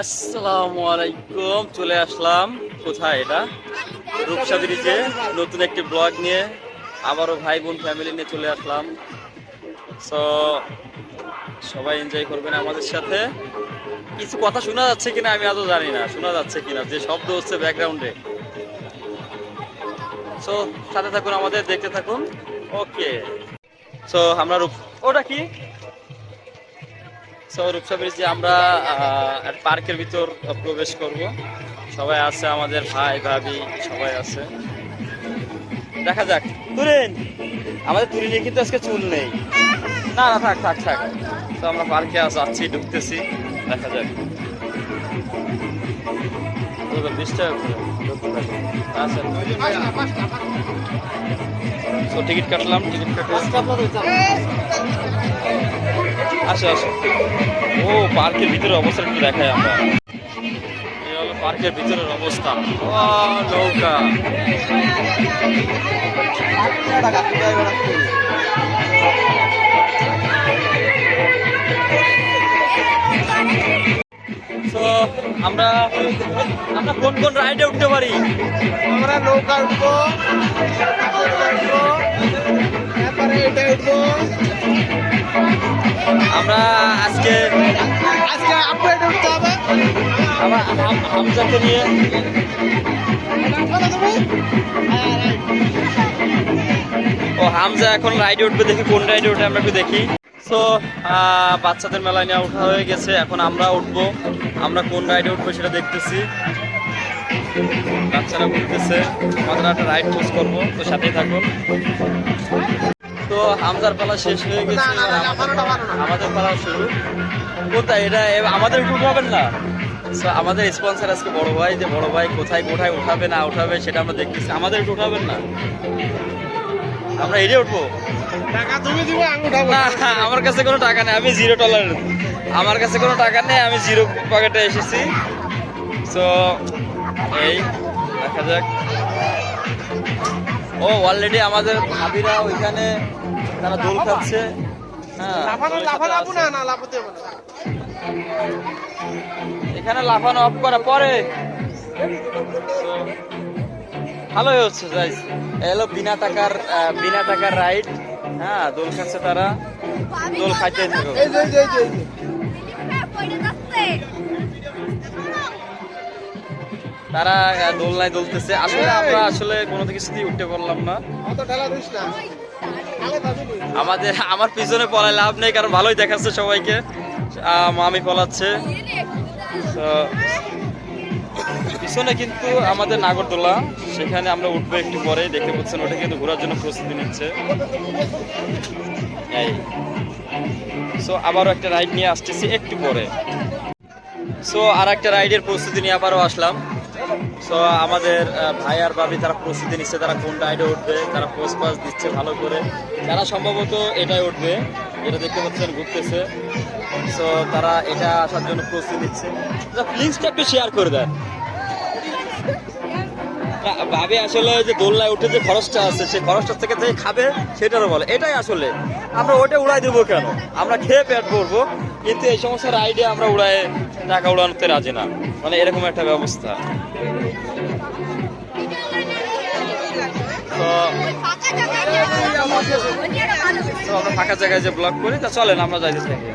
আসসালামু আলাইকুম, চলে আসলাম। কোথায় এটা? রূপসা ব্রিজে। নতুন একটি ব্লগ নিয়ে আবারও ভাই বোন ফ্যামিলি নিয়ে চলে আসলাম। সো সবাই এনজয় করবেন আমাদের সাথে। কিছু কথা শোনা যাচ্ছে কিনা আমি আদৌ জানি না, শোনা যাচ্ছে কিনা, যে শব্দ হচ্ছে ব্যাকগ্রাউন্ডে সো সাথে থাকুন, আমাদের দেখতে থাকুন। ওকে সো আমরা ওটা কি? সো রূপসা ব্রিজে আমরা পার্কের ভিতর প্রবেশ করব। সবাই আছে আমাদের ভাই, ভাবি, সবাই আছে। দেখা যাক। তুরিন আমাদের তুরিনে কিন্তু আজকে চুল নেই। না না, থাক থাক থাক। তো আমরা পার্কে যাচ্ছি, ঢুকতেছি। দেখা যাক। বিশটা আচ্ছা তো টিকিট কাটলাম, টিকিট কাটে আসো আসো। ও, পার্কের ভিতরের অবস্থা একটু দেখাই আমরা। পার্কের ভিতরের অবস্থা। নৌকা। আমরা আমরা কোন কোন রাইডে উঠতে পারি? আমরা নৌকা উঠবো উঠবো তারপরে এটা উঠবো। আমরা আজকে আজকে আপডেট উঠতে হবে। আমরা হাম- হামজাকে নিয়ে। হ্যাঁ. ও হামজা এখন রাইডে উঠবে দেখি কোন রাইডে উঠে আমরা একটু দেখি। সো বাচ্চাদের মেলায় নিয়ে ওঠা হয়ে গেছে। এখন আমরা উঠবো। আমরা কোন রাইডে উঠবো সেটা দেখতেছি। বাচ্চারা উঠতেছে আমরা একটা রাইড পোস্ট করব। তো সাথেই থাকুন। তো হামজার পালা শেষ হয়ে গেছে। আমাদের পালা শুরু। কোথায়? এটা আমাদের একটু উঠাবেন না। আমাদের স্পন্সর আজকে বড় ভাই। যে বড় ভাই কোথায় কোথায় উঠাবে না উঠাবে সেটা আমরা দেখতেছি। আমাদের একটু উঠাবেন না। আমরা এড়ে উঠবো। টাকা তুমি দিবে আমি উঠাবো। না আমার কাছে কোনো টাকা নেই আমি জিরো ডলার আমার কাছে কোনো টাকা নেই আমি জিরো পকেটে এসেছি। সো এই দেখা যাক। ও অলরেডি আমাদের ভাবিরা ওইখানে তারা দোল খাচ্ছে। হ্যাঁ এখানে লাফানো অফ করা পরে। ভালোই হচ্ছে যাই এলো বিনা টাকার বিনা টাকার রাইড হ্যাঁ দোল খাচ্ছে তারা। দোল খাইতে থাকো। তারা দোলনায় দোলতেছে। আসলে আমরা আসলে কোনো কিছুতেই উঠতে পারলাম না। আমাদের আমার পিছনে পলায় লাভ নেই কারণ ভালোই দেখাচ্ছে সবাইকে। মামি পলাচ্ছে। তো পিছনে কিন্তু আমাদের নাগরদোলা। সেখানে আমরা উঠবো একটু পরে দেখতে পাচ্ছেন, ওটা কিন্তু ঘোরার জন্য প্রস্তুতি নিচ্ছে। সো আবারও একটা রাইড নিয়ে আসতেছি একটু পরে। সো আর একটা রাইডের প্রস্তুতি নিয়ে আবারও আসলাম। সো আমাদের ভাই আর ভাবি তারা প্রস্তুতি নিচ্ছে, তারা কোন রাইডে উঠবে, তারা পোস্ট পাস দিচ্ছে ভালো করে। তারা সম্ভবত এটাই উঠবে যেটা দেখতে পাচ্ছেন, ঘুরতেছে। সো তারা এটা আসার জন্য প্রস্তুতি নিচ্ছে। লিঙ্কসটা একটু শেয়ার করে দেন। ভাবি আসলে যে দোলনায় উঠে যে খরচটা আছে, সেই খরচটা থেকে যে খাবে, সেটারও বলে। এটাই আসলে। আমরা ওটা উড়াই দেবো কেন? আমরা খেয়ে পেট ভরবো, কিন্তু এই সমস্ত রাইডে আমরা উড়ায় টাকা উড়ানোতে রাজি না। মানে এরকম একটা ব্যবস্থা। তো আমরা ফাঁকা জায়গায় যে ব্লক করি, তা চলেন, আমরা যাইতে থাকি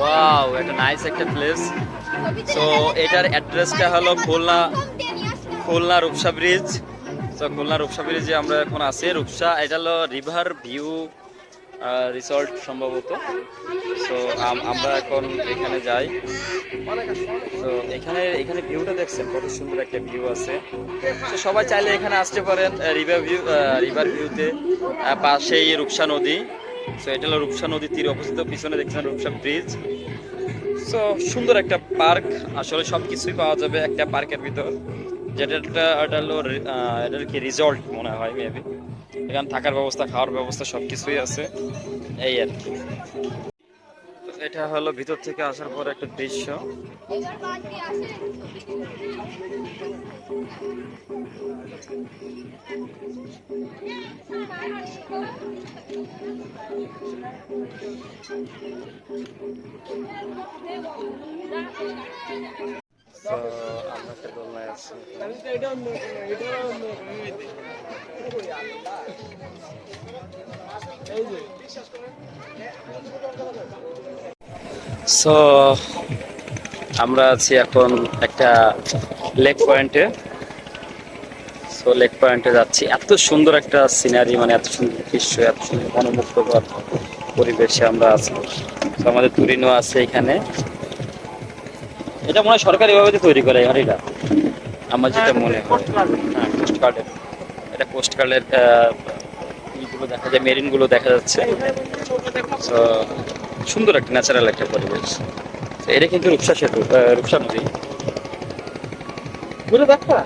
ওয়াও একটা নাইস একটা প্লেস তো এটার অ্যাড্রেসটা হলো খুলনা খুলনা রূপসা ব্রিজ তো খুলনা রূপসা ব্রিজে আমরা এখন আছি। রূপসা, এটা হলো রিভার ভিউ রিসর্ট সম্ভবত। তো আমরা এখন এখানে যাই। তো এখানে এখানে ভিউটা দেখছেন, কত সুন্দর একটা ভিউ আছে। তো সবাই চাইলে এখানে আসতে পারেন রিভার ভিউ রিভার ভিউতে পাশেই রূপসা নদী। তো এটা হলো রূপসা নদীর তীরে অবস্থিত, পিছনে দেখছেন রূপসা ব্রিজ সো সুন্দর একটা পার্ক। আসলে সব কিছুই পাওয়া যাবে একটা পার্কের ভিতর। যেটা একটা এটা হলো এটা কি রিসর্ট মনে হয় মেবি এখানে থাকার ব্যবস্থা, খাওয়ার ব্যবস্থা সব কিছুই আছে। এই আর কি। এটা হলো ভিতর থেকে আসার পর একটা দৃশ্য। তো আমরা একটা দোলনায় আছি সো আমরা আছি এখন একটা লেক পয়েন্টে। সো লেক পয়েন্টে যাচ্ছি। এত সুন্দর একটা সিনারি মানে এত সুন্দর দৃশ্য এত সুন্দর মনোমুগ্ধকর পরিবেশে আমরা আছি। আমাদের তুরিনো আছে এখানে। এটা মনে হয় সরকারি ভাবে তৈরি করে এটা আমার যেটা মনে হয়। হ্যাঁ পোস্ট কার্ডের এটা পোস্ট কার্ডের ইগুলো দেখা যায় মেরিনগুলো দেখা যাচ্ছে। তো সুন্দর একটা ন্যাচারাল একটা পরিবেশ। এটা কিন্তু রূপসা সেতু রূপসা নদী। ঘুরে দেখা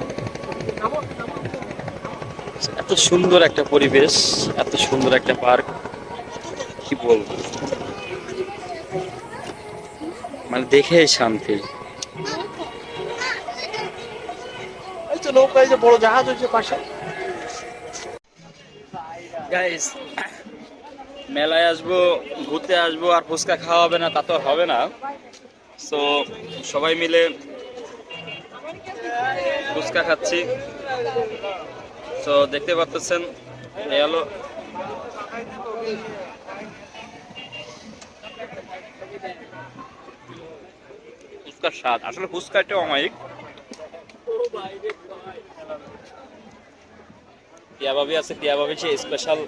এত সুন্দর একটা পরিবেশ এত সুন্দর একটা পার্ক কি বলব? মানে দেখে শান্তি। এই তো নৌকা যে বড় জাহাজ হয়েছে পাশে। গাইস মেলায় আসব ঘুরতে আসব আর ফুচকা খাওয়া হবে না তা তো হবে না। সো সবাই মিলে ফুচকা খাচ্ছি। তো দেখতে পাচ্ছেন, এই হলো ফুচকার স্বাদ। আসলে ফুচকা একটা অমায়িক। টিয়া ভাবি আছে, টিয়া ভাবি সে স্পেশাল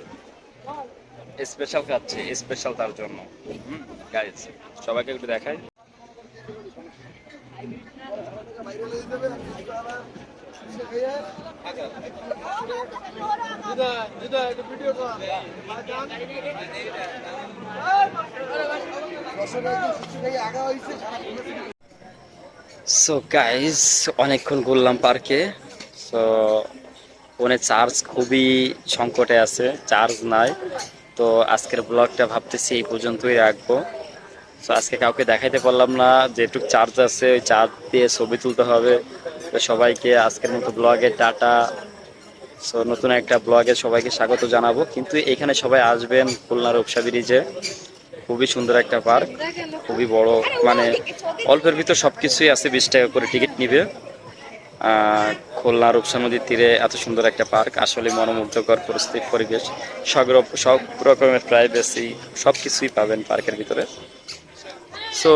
স্পেশাল খাচ্ছে স্পেশাল তার জন্য। হুম গাইজ সবাইকে একটু দেখাই দিদা দিদা একটা ভিডিও কর সো গাইজ অনেকক্ষণ ঘুরলাম পার্কে। সো ফোনে চার্জ খুবই সংকটে আছে চার্জ নাই। তো আজকের ব্লগটা ভাবতেছি এই পর্যন্তই রাখব। তো আজকে কাউকে দেখাইতে পারলাম না, যেটুক চার্জ আছে, ওই চার্জ দিয়ে ছবি তুলতে হবে। তো সবাইকে আজকের মতো ব্লগে টাটা। সো নতুন একটা ব্লগে সবাইকে স্বাগত জানাব। কিন্তু এখানে সবাই আসবেন খুলনা রূপসা ব্রিজে। খুবই সুন্দর একটা পার্ক, খুবই বড় মানে অল্পের ভিতর সব কিছুই আছে, বিশ টাকা করে টিকিট নিবে। খুলনা রূপসা নদীর তীরে এত সুন্দর একটা পার্ক, আসলে মনোমুগ্ধকর পরিস্থিতি, পরিবেশ সব সব রকমের প্রাইভেসি সব কিছুই পাবেন পার্কের ভিতরে। সো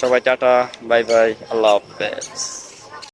সবাই টাটা বাই বাই আল্লাহ হাফেজ।